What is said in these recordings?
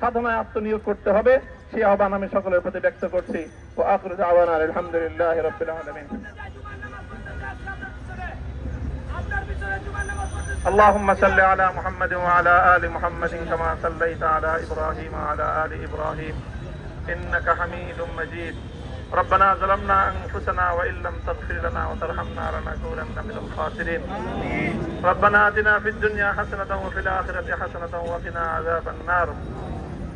সাধনায় আত্মনিয়োগ করতে হবে সেই আহ্বান আমি সকলের প্রতি ব্যক্ত করছি ও আখরুজ আওয়ান আলহামদুলিল্লাহ রবিল আলমিন اللهم صل على محمد وعلى آل محمد كما صليت على إبراهيم وعلى آل إبراهيم إنك حميد مجيد ربنا ظلمنا أنفسنا وإن لم تغفر لنا وترحمنا لنكونن من الخاسرين ربنا آتنا في الدنيا حسنة وفي الآخرة حسنة وقنا عذاب النار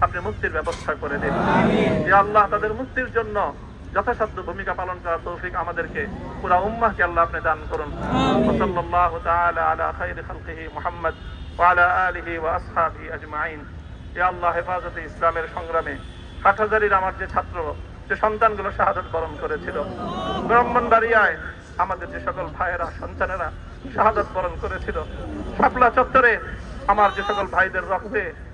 আপনি মুক্তির ব্যবস্থা করে দিন। যে আল্লাহ তাদের মুক্তির জন্য যথাসাধ্য ভূমিকা পালন করার তৌফিক আমাদেরকে পুরা উম্মাহকে আল্লাহ আপনি দান করুন। ওসল্লাল্লাহু তাআলা আলা খাইরি খালকিহি মুহাম্মদ ওয়া আলা আলিহি ওয়া আসহাবিহি আজমাইন। ইয়া আল্লাহ হেফাজতে ইসলামের সংগ্রামে হাটহাজারির আমার যে ছাত্র যে সন্তানগুলো শাহাদত বরণ করেছিল ব্রাহ্মণবাড়িয়ায় আমাদের যে সকল ভাইয়েরা সন্তানেরা শাহাদত বরণ করেছিল শাপলা চত্বরে আমার যে সকল ভাইদের রক্তে